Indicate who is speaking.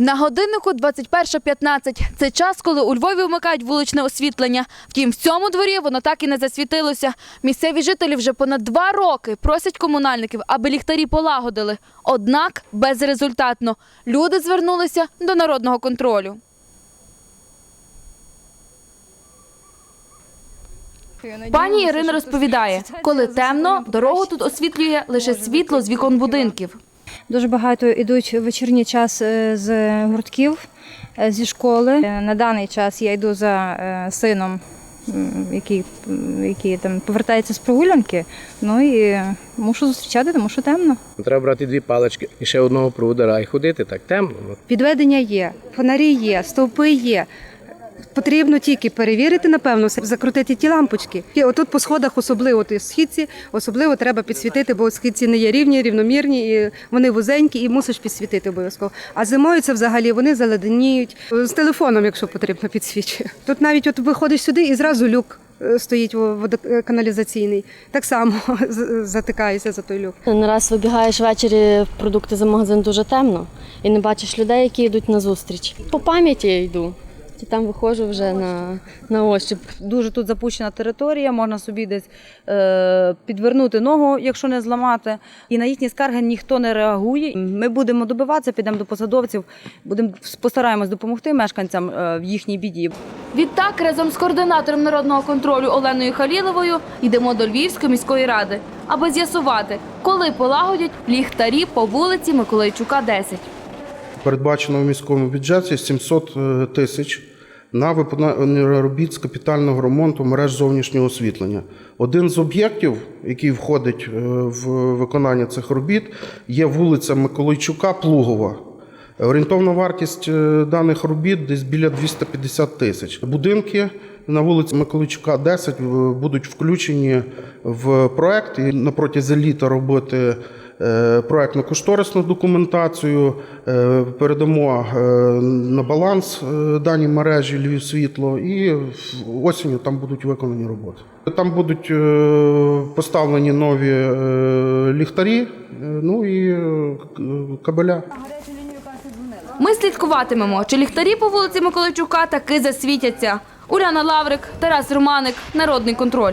Speaker 1: На годиннику 21.15. Це час, коли у Львові вмикають вуличне освітлення. Втім, в цьому дворі воно так і не засвітилося. Місцеві жителі вже понад два роки просять комунальників, аби ліхтарі полагодили. Однак безрезультатно. Люди звернулися до народного контролю. Пані Ірина розповідає, коли темно, дорогу тут освітлює лише світло з вікон будинків.
Speaker 2: Дуже багато йдуть вечірній час е, з гуртків е, зі школи. Е, На даний час я йду за сином, який, який там повертається з прогулянки. Ну і мушу зустрічати, тому що темно.
Speaker 3: Треба брати дві палички і ще одного проводира і ходити так темно.
Speaker 4: Підведення є, фонарі є, стовпи є. Потрібно тільки перевірити, напевно, закрутити ті лампочки. І отут по сходах, особливо от східці, особливо треба підсвітити, бо східці не є рівні, рівномірні, і вони вузенькі, і мусиш підсвітити обов'язково. А зимою це взагалі вони заледеніють. З телефоном, якщо потрібно, підсвічує. Тут навіть от виходиш сюди і зразу люк е, стоїть во- водоканалізаційний. Так само з- затикаєшся за той люк.
Speaker 5: Нараз вибігаєш ввечері продукти за магазин дуже темно і не бачиш людей, які йдуть на зустріч. По пам'яті я йду. І там виходжу вже на, на ощуп.
Speaker 6: Дуже тут запущена територія, можна собі десь е, підвернути ногу, якщо не зламати. І на їхні скарги ніхто не реагує. Ми будемо добиватися, підемо до посадовців, будемо постараємось допомогти мешканцям е, в їхній біді.
Speaker 1: Відтак, разом з координатором народного контролю Оленою Халіловою йдемо до Львівської міської ради, аби з'ясувати, коли полагодять ліхтарі по вулиці Миколайчука, 10.
Speaker 7: Передбачено в міському бюджеті 700 е, тисяч на виконання робіт з капітального ремонту мереж зовнішнього освітлення. Один з об'єктів, який входить е, в виконання цих робіт, є вулиця Миколайчука Плугова. Орієнтовна вартість е, даних робіт десь біля 250 тисяч. Будинки на вулиці Миколайчука 10 е, будуть включені в проект і на протязі літа робити е, проектно-кошторисну документацію, е, передамо е, на баланс дані мережі Львів світло і осінню там будуть виконані роботи. Там будуть поставлені нові ліхтарі, ну і кабеля.
Speaker 1: Ми слідкуватимемо, чи ліхтарі по вулиці Миколайчука таки засвітяться. Уляна Лаврик, Тарас Романик, Народний контроль.